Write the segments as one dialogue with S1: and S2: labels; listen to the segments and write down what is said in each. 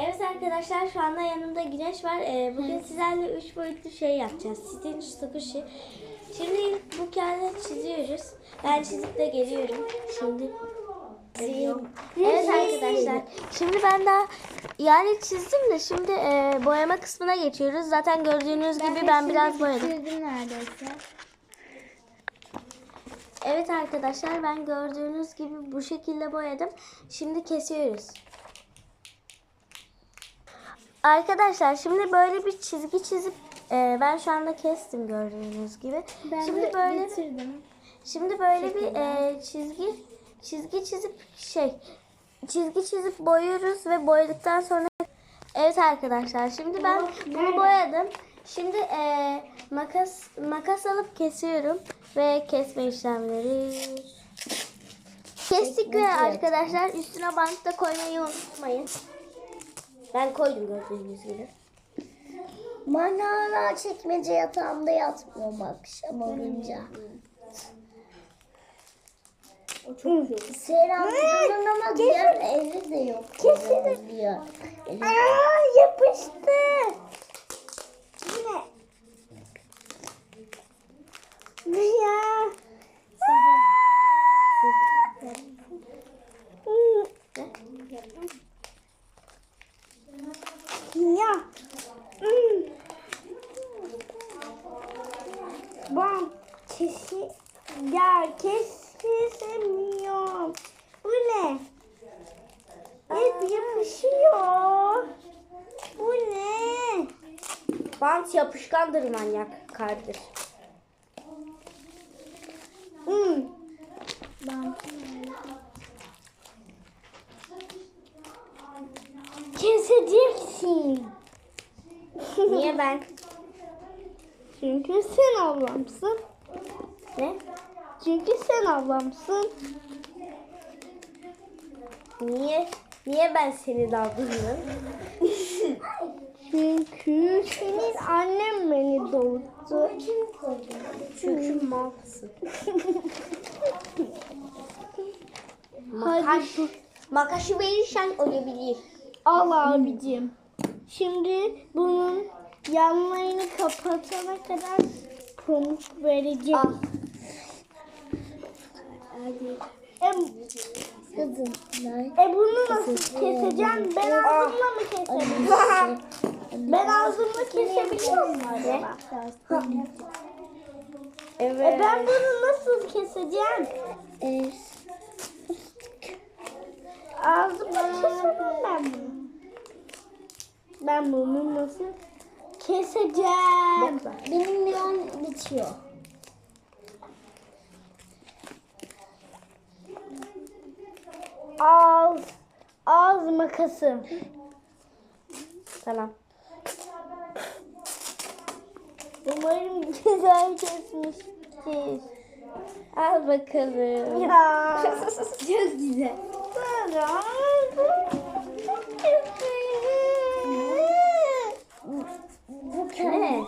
S1: Evet arkadaşlar şu anda yanımda Güneş var. Ee, bugün sizlerle 3 boyutlu şey yapacağız. Stitch Squishy. Şimdi bu kağıdı çiziyoruz. Ben çizip de geliyorum. Şimdi Evet arkadaşlar. Şimdi ben daha yani çizdim de şimdi e, boyama kısmına geçiyoruz. Zaten gördüğünüz gibi ben biraz boyadım.
S2: Bitirdim neredeyse.
S1: Evet arkadaşlar ben gördüğünüz gibi bu şekilde boyadım. Şimdi kesiyoruz. Arkadaşlar şimdi böyle bir çizgi çizip e, ben şu anda kestim gördüğünüz gibi.
S2: Ben
S1: şimdi
S2: de
S1: böyle
S2: bitirdim.
S1: şimdi böyle bir e, çizgi çizgi çizip şey çizgi çizip boyuyoruz ve boyadıktan sonra Evet arkadaşlar şimdi ben bunu boyadım. Şimdi e, makas makas alıp kesiyorum ve kesme işlemleri. Kestik ve arkadaşlar üstüne bant da koymayı unutmayın. Ben koydum gördüğünüz gibi.
S2: Hala çekmece yatağımda yatmıyorum akşam olunca.
S1: O çok güzel.
S2: Seram'ın ama diğer evde de yok. Kesin. Diyor. Aa yapıştı. Yine. Ne ya? Ya. Kesi ya kesemiyorum. Bu ne? Hep yapışıyor. Bu ne?
S1: Bant yapışkandır manyak kardır.
S2: Hmm. Keseceksin.
S1: Niye ben?
S2: Çünkü sen ablamsın.
S1: Ne?
S2: Çünkü sen ablamsın.
S1: Niye? Niye ben seni davranıyorum?
S2: Çünkü senin annem beni doğurdu.
S1: Çünkü malsın.
S2: Dur.
S1: Makaşı verirsen olabilir.
S2: Al abicim. Şimdi bunun yanlarını kapatana kadar pamuk vereceğim.
S1: Al.
S3: Kızım
S2: e bunu nasıl keseceğim? Ben ağzımla mı kesebilirim? ben ağzımla kesebiliyor muyum acaba?
S1: Evet.
S2: E ben bunu nasıl keseceğim? Ağzımla kesemem ben bunu. Ben bunu nasıl keseceğim?
S3: benim milyon bitiyor.
S2: Ağız, ağız makası.
S1: Tamam.
S2: Umarım güzel kesmiştir.
S1: Al bakalım.
S2: Ya.
S1: Çok güzel.
S2: Bu
S1: Ne?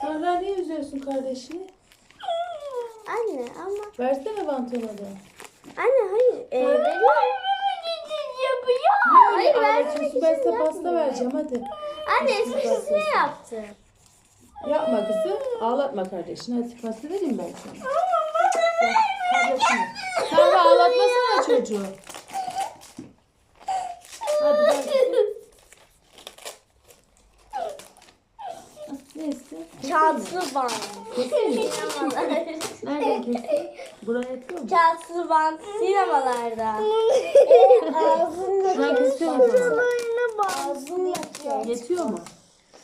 S4: Sonra niye üzüyorsun kardeşini?
S1: Anne ama
S4: Versene pantolonu.
S1: anne hayır. E, benim-
S4: Hayır
S1: vermek
S4: ağlatıyorsun?
S1: için
S4: Ben size
S1: yapmıyor.
S4: pasta vereceğim hadi.
S1: Anne eskisini yaptı.
S4: Yapma kızım. Ağlatma kardeşini. Hadi pasta vereyim ben sana. Ver, kardeşine. Sen de ağlatmasana çocuğu. Hadi ver. Ah, Ne istiyorsun? Keseyim mi? Nereden keseyim? Buraya yapıyor mu?
S1: Kağıtlı bant sinemalarda.
S4: Şuradan kesiyor mu?
S2: Şuralarına bak.
S4: Yetiyor mu?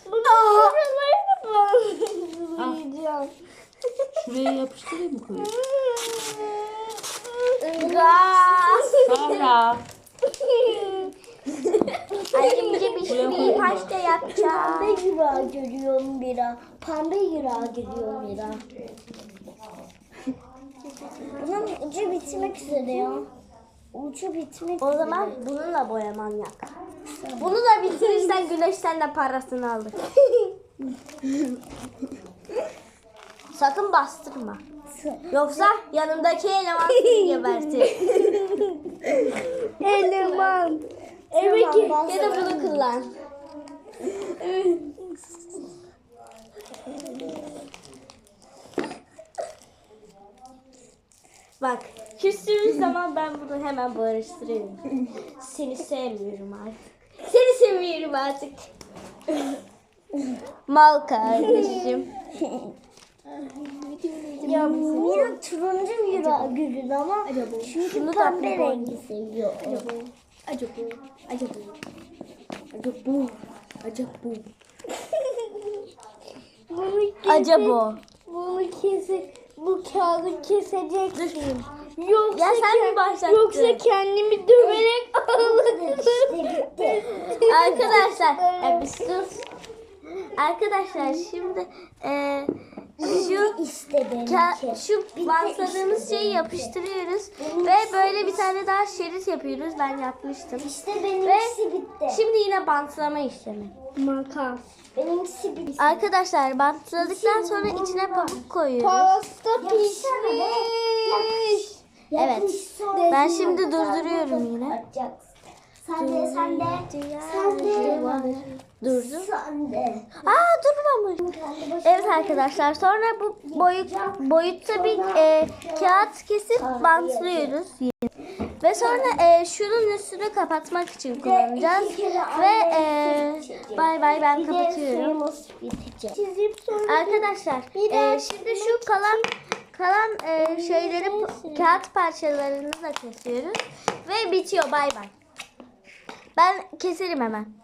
S2: Şuralarına bak.
S4: Şuraya yapıştırayım mı koyayım?
S1: Gaz.
S4: Sonra.
S1: Annem bize bir bir pasta yapacak.
S3: Pembe yırağı görüyorum bira. Pembe yırağı görüyorum bira. Ucu bitmek üzere ya. Ucu bitmek
S1: O zaman bununla boyaman yak. Bunu da bitirirsen güneşten de parasını alır. Sakın bastırma. Yoksa yanımdaki eleman seni gebertir.
S2: Eleman. Evet ki.
S1: ya da bunu kullan. Bak küstüğümüz zaman ben bunu hemen barıştırıyorum. Seni sevmiyorum artık. Seni seviyorum artık. Mal kardeşim.
S3: Ya Mira turuncu Mira gülün ama çünkü pembe
S1: bir
S3: rengi seviyor.
S4: Acaba, acaba, acaba, acaba.
S2: Bunu kesin.
S1: Acaba.
S2: Bunu kesin. Bu kağıdı keseceksin. Yoksa,
S1: Ya sen mi başlattın?
S2: Yoksa kendimi döverek
S3: bitti.
S1: Arkadaşlar, e, bir sus. Arkadaşlar şimdi e, şu
S3: İşte benimki.
S1: Şu bantladığımız şeyi yapıştırıyoruz ve böyle bir tane daha şerit yapıyoruz. Ben yapmıştım.
S3: İşte benimkisi bitti.
S1: Şimdi yine bantlama işlemi.
S2: Makas.
S3: Benimkisi bitti.
S1: Arkadaşlar bantladıktan sonra içine pamuk koyuyoruz.
S2: Pasta pişmiş.
S1: Evet. Ben şimdi durduruyorum yine.
S3: Yapacaksın. Sen de sen de. Sen de.
S1: Durdu.
S3: Sen de.
S1: Aa durmamış. Evet arkadaşlar sonra bu boyut boyutta bir e, kağıt kesip bantlıyoruz. Ve sonra e, şunun üstünü kapatmak için kullanacağız. Ve e, bay bay ben kapatıyorum. Arkadaşlar e, şimdi şu kalan kalan e, şeyleri kağıt parçalarını da kesiyoruz. Ve bitiyor bay bay. Ben keserim hemen.